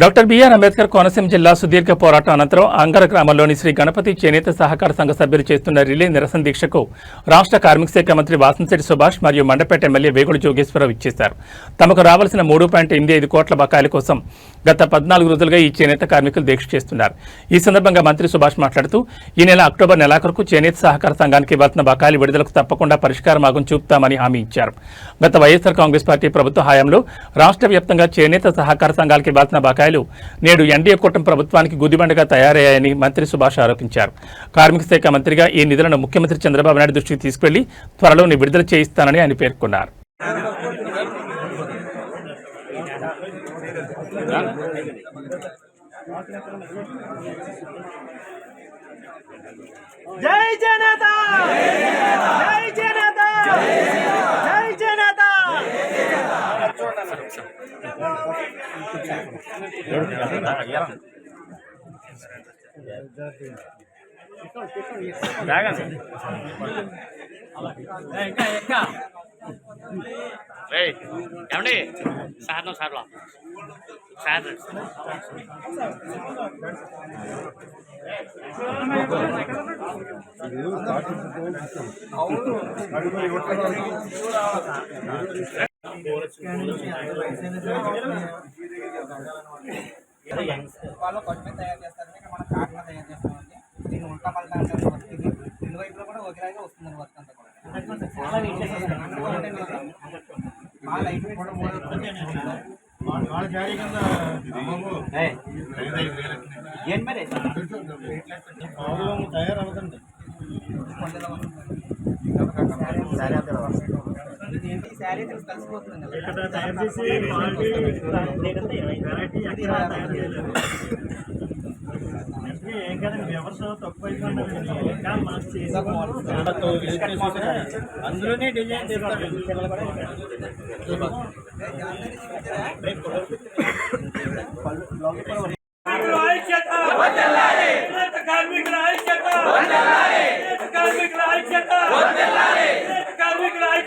Doctor BR Ambedkar Konaseema జిల్లా సుదీర్ఘ పోరాటం అనంతరం అంగర గ్రామంలోని శ్రీ గణపతి చేనేత సహకార సంఘ సభ్యులు చేస్తున్న రిలే నిరసన దీక్షకు రాష్ట్ర కార్మిక శాఖ మంత్రి వాసంశెట్టి సుభాష్ మరియు మండపేట ఎమ్మెల్యే వేగుడు జోగేశ్వరరావు ఇచ్చేశారు. తమకు రావాల్సిన మూడు పాయింట్ ఎనిమిది ఐదు కోట్ల బకాయిల కోసం గత పద్నాలుగు రోజులుగా ఈ చేనేత కార్మికులు దీక్ష చేస్తున్నారు. ఈ సందర్భంగా మంత్రి సుభాష్ మాట్లాడుతూ ఈ నెల అక్టోబర్ నెలాఖరుకు చేనేత సహకార సంఘానికి ఇవ్వాల్సిన బకాయిలు విడుదలకు తప్పకుండా పరిష్కారం ఆగం చూపుతామని హామీ ఇచ్చారు. గత వైఎస్ఆర్ కాంగ్రెస్ పార్టీ ప్రభుత్వ హయాంలో రాష్ట్ర వ్యాప్తంగా చేనేత సహకార సంఘాలకు ఇవ్వాల్సిన బకాయిలు నేడు ఎన్డీఏ కూటమి ప్రభుత్వానికి గుదిబండగా తయారయ్యాయని మంత్రి సుభాష్ ఆరోపించారు. కార్మిక శాఖ మంత్రిగా ఈ నిధులను ముఖ్యమంత్రి చంద్రబాబు నాయుడు దృష్టికి తీసుకెళ్ళి త్వరలోనే విడుదల చేయిస్తానని ఆయన పేర్కొన్నారు. జై జనతా! జై జనతా! జై ఏమండి సార్ నో సార్లో సార్ వాళ్ళు కొట్టిన తయారు చేస్తారంటే ఇక్కడ మనం కాటన్ తయారు చేస్తామండి దీన్ని ఉల్టా పల్టా అంటారు వర్క్ ఇది రెండు వైపులో కూడా ఒకేలాగే వస్తుందండి వర్క్ అంతా కూడా చాలా లైట్ వెయిట్ కూడా ఏం మరి ఏంటి శారీ కలిసిపోతుంది అందులోనే డిజైన్ చేస్తారు కార్మికుల ఐక్యత కార్మికుల ఐక్యత కార్మికుల ఐక్యత ఐ చేనేత ఐ చేనేత ఐ చేనేత కార్మికుల ఐక్యత చేనేత కార్మికుల ఐక్యత చేనేత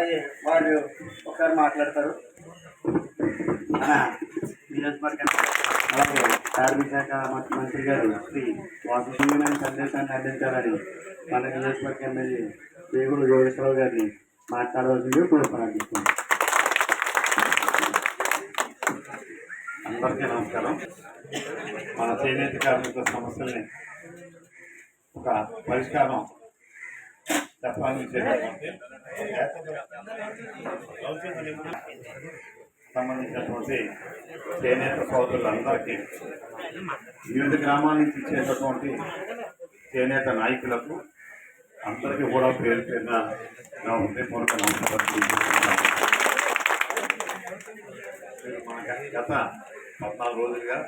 అలాగే వాళ్ళు ఒకసారి మాట్లాడతారు. అలాగే కార్మిక శాఖ మంత్రి గారు శ్రీ వాసుమైన సందేశాన్ని అందించాలని మన నియోజకవర్గ ఎమ్మెల్యే దేవుడు యోగేశ్వరరావు గారిని మాట్లాడవలసింది ప్రార్థిస్తున్నాం. అందరికీ నమస్కారం. మన చేనేత కార్మికుల సమస్యల్ని ఒక పరిష్కారం సంబంధించినటువంటి చేనేత సోదరులందరికీ వివిధ గ్రామాల నుంచి ఇచ్చేటటువంటి చేనేత నాయకులకు అందరికీ కూడా పేరు పేరున నా హృదయపూర్వక నమస్కారం మన గత పద్నాలుగు రోజులుగా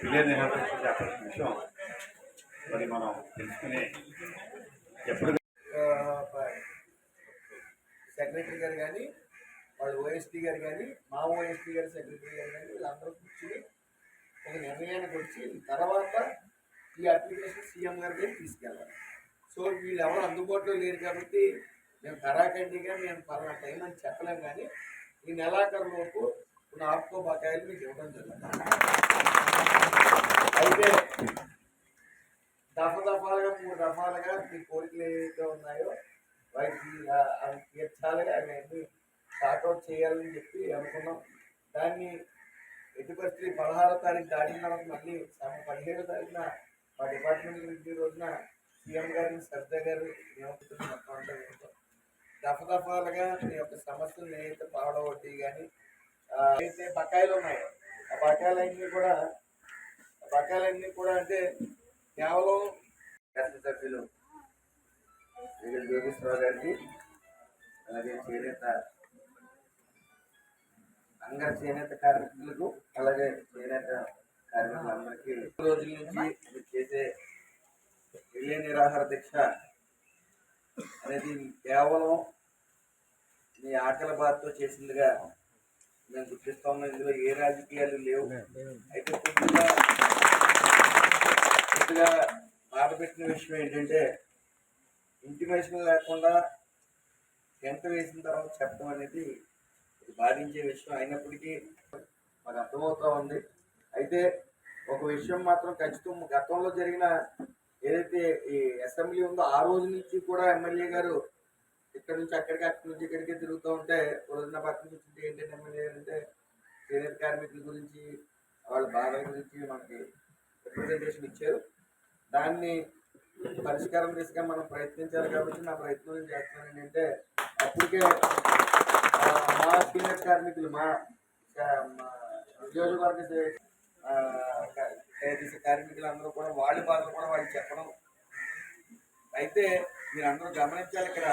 రిలే నిర్వహించే చెప్పాల్సిన విషయం మరి మనం తెలుసుకుని ఎప్పుడు సెక్రటరీ గారు కానీ వాళ్ళు ఓఎస్పీ గారు కానీ మా ఓఎస్పీ గారు సెక్రటరీ గారు కానీ వీళ్ళందరూ కూర్చుని ఒక నిర్ణయానికి వచ్చి తర్వాత ఈ అప్లికేషన్ సీఎం గారి దగ్గర తీసుకెళ్ళాలి. సో వీళ్ళు ఎవరు అందుబాటులో లేరు కాబట్టి మేము కరాఖండిగా మేము పలానా టైం అని చెప్పలేం కానీ ఈ నెలాఖరు లోపు ఉన్న ఆప్కో బకాయిలు మీకు ఇవ్వడం జరుగుతుంది. అయితే దఫ దఫాలుగా మూడు దఫాలుగా మీ కోరికలు ఏవైతే ఉన్నాయో వాటికి ఆ- అవి తీర్చాలి అవన్నీ సార్ట్అవుట్ చేయాలని చెప్పి అనుకున్నాం. దాన్ని ఎట్టి పరిస్థితి పదహారో తారీఖు దాటిన తర్వాత మళ్ళీ సమ పదిహేడో తారీఖున మా డిపార్ట్మెంట్ నుంచి రోజున సీఎం గారిని సర్దా గారు నియమితులు మొత్తం మీ యొక్క సమస్యలు నేనైతే పావడ కానీ అయితే బకాయిలు ఉన్నాయో ఆ బకాయిలన్నీ కూడా ఆ బకాయిలన్నీ కూడా అంటే కేవలం శాసనసభ్యులు వీళ్ళు జోగేశ్వరరావు గారికి అలాగే చేనేత అంగ చేనేత కార్మికులకు అలాగే చేనేత కార్మికులందరికీ రోజుల నుంచి మీరు చేసే రిలే నిరాహార దీక్ష అనేది కేవలం మీ ఆకలి బాధతో చేసిందిగా మేము గుర్తిస్తా ఉన్నాం. ఇందులో ఏ రాజకీయాలు లేవు. అయితే కొద్దిగా కొద్దిగా బాధ పెట్టిన విషయం ఏంటంటే ఇంటిమేషన్ లేకుండా ఎంత వేసిన తర్వాత చెప్పడం అనేది బాధించే విషయం అయినప్పటికీ మాకు అర్థమవుతా ఉంది. అయితే ఒక విషయం మాత్రం ఖచ్చితం గతంలో జరిగిన ఏదైతే ఈ అసెంబ్లీ ఉందో ఆ రోజు నుంచి కూడా ఎమ్మెల్యే గారు ఇక్కడ నుంచి అక్కడికి అక్కడి నుంచి ఇక్కడికి తిరుగుతూ ఉంటే రోజున పక్కన చూస్తుంటే ఏంటంటే ఎమ్మెల్యే అంటే సీనియర్ కార్మికుల గురించి వాళ్ళ బాధల గురించి మనకి రిప్రజెంటేషన్ ఇచ్చారు. దాన్ని పరిష్కారం దిశగా మనం ప్రయత్నించాలి కాబట్టి నా ప్రయత్నం నేను చేస్తున్నాను ఏంటంటే అప్పటికే మా సీనియర్ కార్మికులు మా ఉద్యోగవర్గ కార్మికులు అందరూ కూడా వాళ్ళ బాధలు కూడా వాళ్ళకి చెప్పడం. అయితే మీరు అందరూ గమనించాలి ఇక్కడ